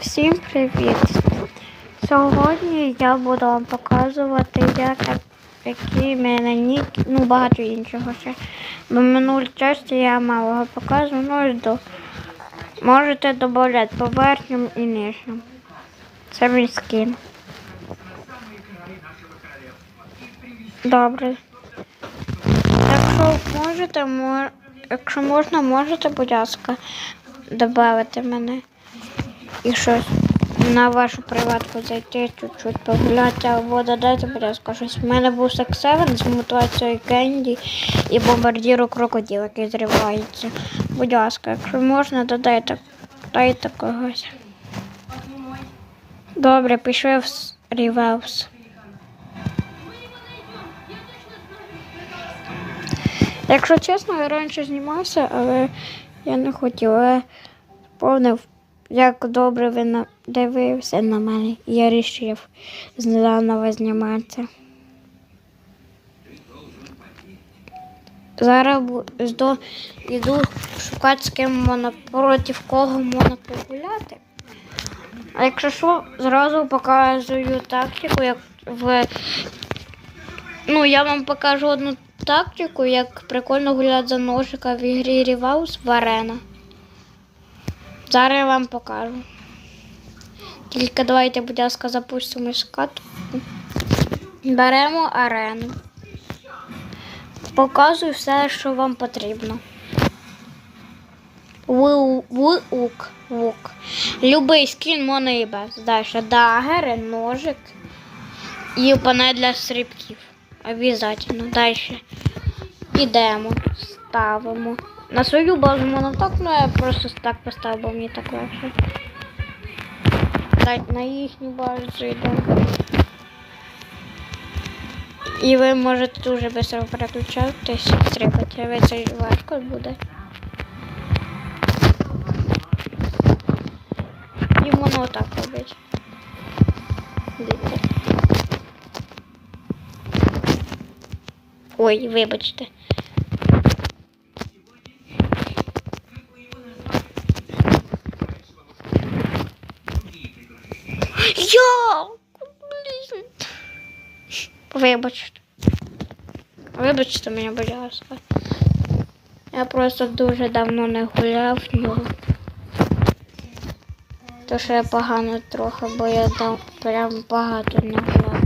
Всім привіт! Сьогодні я буду вам показувати, як, які мене нік, ну багато іншого ще. Бо минулі часті я мало його показував, ну і до. Можете додати по верхньому і нижньому. Це мій скін. Добре. Якщо можете, мо- якщо можна, можете, будь ласка, додати мене і щось на вашу приватку зайти, чуть-чуть погуляти, або додайте, будь ласка, щось. У мене був 7 з мутацією Кенді і бомбардіру крокодил, який зривається. Будь ласка, якщо можна, додайте, дайте когось. Добре, пішли в Рівелс. Якщо чесно, я раніше знімався, але я не хотіла. Я Повнив, як добре ви дивився на мене, я вирішив заново зніматися. Зараз йду шукати, з ким можна, проти кого можна погуляти. А якщо що, зразу показую тактику, як в. Ну, я вам покажу одну тактику, як прикольно гуляти за ножика в ігрі Ріваус в арена. Зараз я вам покажу. Тільки давайте, будь ласка, запустимо катку. Беремо арену. Показую все, що вам потрібно. Вук. Вук. Любий скін можна і без. Далі дагери, ножик і панель для стрибків. Обязательно. Далі. Ідемо, ставимо. На свою базу можна так, ну я просто так поставив, бо мені так легше. Так, на їхню базу йдемо. І ви можете дуже швидко переключатись, стрибати, ви це важко буде. І воно отак робить. Дивіться. Ой, вибачте. Я! Блін. Вибачте. Вибачте мене, будь ласка. Я просто дуже давно не гуляв в нього. Тому що я погано трохи, бо я там прям багато не гуляв.